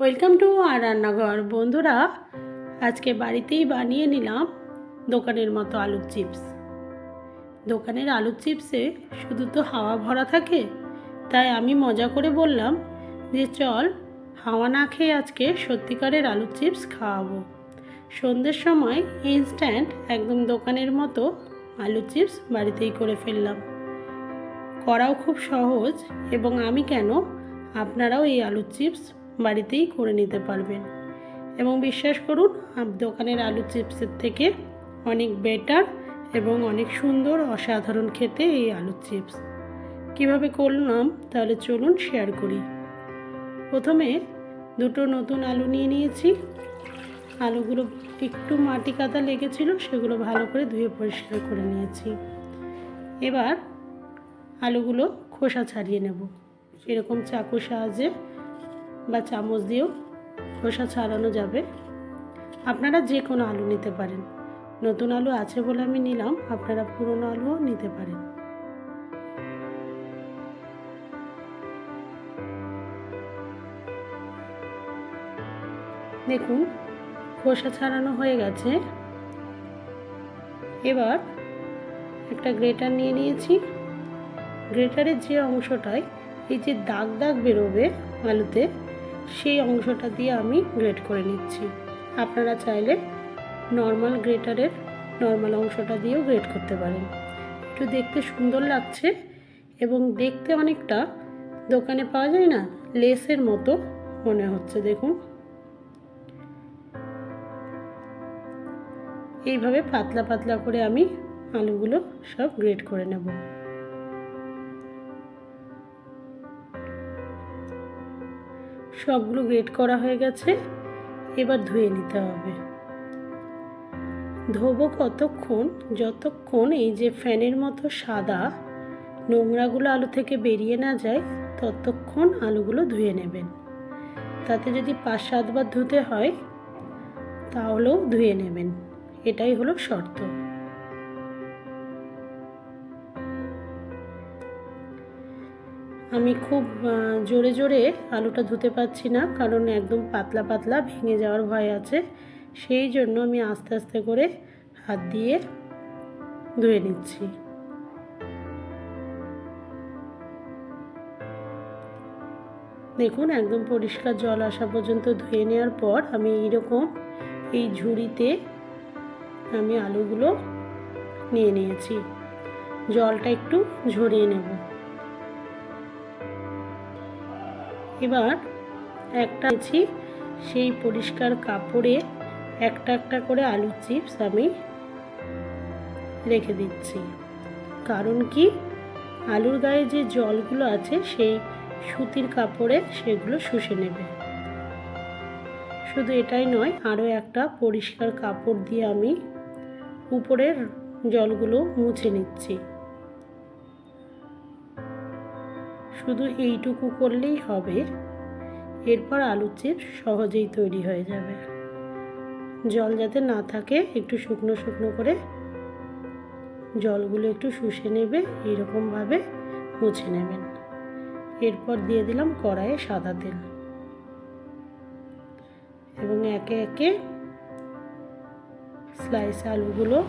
Welcome to আর রান্নাঘর। বন্ধুরা, আজকে বাড়িতেই বানিয়ে নিলাম দোকানের মতো আলুর চিপস। দোকানের আলুর চিপসে শুধু তো হাওয়া ভরা থাকে, তাই আমি মজা করে বললাম যে চল হাওয়া না খেয়ে আজকে সত্যিকারের আলুর চিপস খাওয়াবো। সন্ধ্যের সময় ইনস্ট্যান্ট একদম দোকানের মতো আলুর চিপস বাড়িতেই করে ফেললাম। করাও খুব সহজ, এবং আমি কেন আপনারাও এই আলুর চিপস বাড়িতেই করে নিতে পারবেন। এবং বিশ্বাস করুন দোকানের আলু চিপসের থেকে অনেক বেটার এবং অনেক সুন্দর, অসাধারণ খেতে এই আলুর চিপস। কীভাবে করলাম? তাহলে চলুন শেয়ার করি। প্রথমে দুটো নতুন আলু নিয়ে নিয়েছি। আলুগুলো একটু মাটি কাদা লেগেছিল, সেগুলো ভালো করে ধুয়ে পরিষ্কার করে নিয়েছি। এবার আলুগুলো খোসা ছাড়িয়ে নেব। এরকম চাকুর সাহায্যে বা চামচ দিয়েও খোসা ছাড়ানো যাবে। আপনারা যে কোনো আলু নিতে পারেন। নতুন আলু আছে বলে আমি নিলাম, আপনারা পুরনো আলুও নিতে পারেন। দেখুন, খোসা ছাড়ানো হয়ে গেছে। এবার একটা গ্রেটার নিয়ে নিয়েছি। গ্রেটারের যে অংশটায় এই যে দাগ দাগ বেরোবে আলুতে সেই অংশটা দিয়ে আমি গ্রেট করে নিচ্ছি। আপনারা চাইলে নর্মাল গ্রেটারের নর্মাল অংশটা দিয়েও গ্রেট করতে পারেন। একটু দেখতে সুন্দর লাগছে এবং দেখতে অনেকটা দোকানে পাওয়া যায় না, লেসের মতো মনে হচ্ছে, দেখুন। এইভাবে পাতলা পাতলা করে আমি আলুগুলো সব গ্রেট করে নেব। সবগুলো গ্রেট করা হয়ে গেছে, এবার ধুয়ে নিতে হবে। ধোবো কতক্ষণ? যতক্ষণ এই যে ফ্যানের মতো সাদা নোংরাগুলো আলু থেকে বেরিয়ে না যায়, ততক্ষণ আলুগুলো ধুয়ে নেবেন। তাতে যদি পাঁচ সাতবার ধুতে হয়, তাহলেও ধুয়ে নেবেন। এটাই হলো শর্ত। আমি খুব জোরে জোরে আলুটা ধুতে পারছি না, কারণ একদম পাতলা পাতলা ভেঙে যাওয়ার ভয় আছে। সেই জন্য আমি আস্তে আস্তে করে হাত দিয়ে ধুয়ে নিচ্ছি। দেখুন, একদম পরিষ্কার জল আসা পর্যন্ত ধুয়ে নেওয়ার পর আমি এইরকম এই ঝুড়িতে আমি আলুগুলো নিয়ে নিয়েছি। জলটা একটু ঝরিয়ে নেব। এবার একটা আছি সেই পরিষ্কার কাপড়ে একটা একটা করে আলুর চিপস আমি রেখে দিচ্ছি। কারণ কি? আলুর গায়ে যে জলগুলো আছে, সেই সুতির কাপড়ে সেগুলো শুষে নেবে। শুধু এটাই নয়, আরও একটা পরিষ্কার কাপড় দিয়ে আমি উপরের জলগুলো মুছে নিচ্ছি। শুধু এইটুকু করলেই হবে। এরপর আলুর চিপস সহজেই তৈরি হয়ে যাবে। জল যাতে না থাকে, একটু শুকনো শুকনো করে জলগুলো একটু শুষে নেবে, এইরকমভাবে মুছে নেবেন। এরপর দিয়ে দিলাম কড়াইয়ে সাদা তেল। এবং একে একে স্লাইস আলুগুলো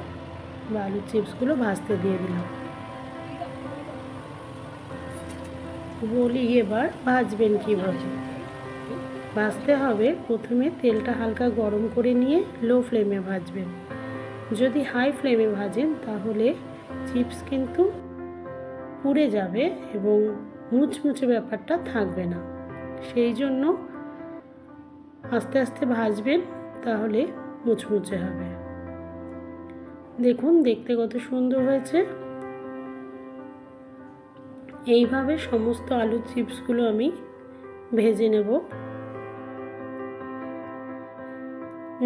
বা আলুর চিপসগুলো ভাজতে দিয়ে দিলাম। বলি এবার, ভাজবেন কীভাবে? ভাজতে হবে। প্রথমে তেলটা হালকা গরম করে নিয়ে লো ফ্লেমে ভাজবেন। যদি হাই ফ্লেমে ভাজেন, তাহলে চিপস কিন্তু পুড়ে যাবে এবং মুচমুচে ব্যাপারটা থাকবে না। সেই জন্য আস্তে আস্তে ভাজবেন, তাহলে মুচমুচে হবে। দেখুন, দেখতে কত সুন্দর হয়েছে। এইভাবে সমস্ত আলু চিপসগুলো আমি ভেজে নেব।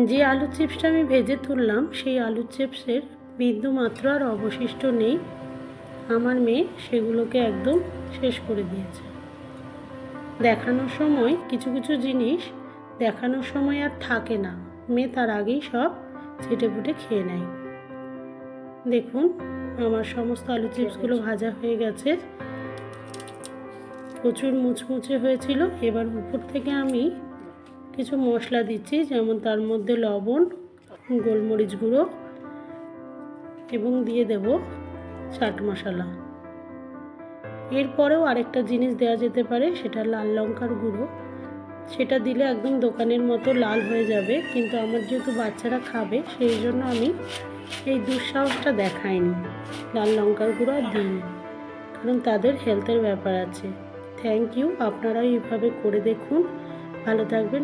যে আলু চিপসটা আমি ভেজে তুললাম সেই আলু চিপসের বিন্দু মাত্র আর অবশিষ্ট নেই। আমার মেয়ে সেগুলোকে একদম শেষ করে দিয়েছে। দেখানোর সময় কিছু কিছু জিনিস দেখানোর সময় আর থাকে না। মেয়ে তার আগেই সব ছেটে ফুটে খেয়ে নেয়। দেখুন আমার সমস্ত আলু চিপসগুলো ভাজা হয়ে গেছে। প্রচুর মুচমুচে হয়েছিল। এবার উপর থেকে আমি কিছু মশলা দিচ্ছি, যেমন তার মধ্যে লবণ, গোলমরিচ গুঁড়ো এবং দিয়ে দেব চাট মশলা। এরপরেও আরেকটা জিনিস দেওয়া যেতে পারে, সেটা লাল লঙ্কার গুঁড়ো। সেটা দিলে একদম দোকানের মতো লাল হয়ে যাবে, কিন্তু আমার যেহেতু বাচ্চারা খাবে, সেই জন্য আমি এই দুঃসাহসটা দেখাইনি। লাল লঙ্কার গুঁড়ো দিইনি, কারণ তাদের হেলথের ব্যাপার আছে। Thank you. আপনারাও এইভাবে করে দেখুন। ভালো থাকবেন।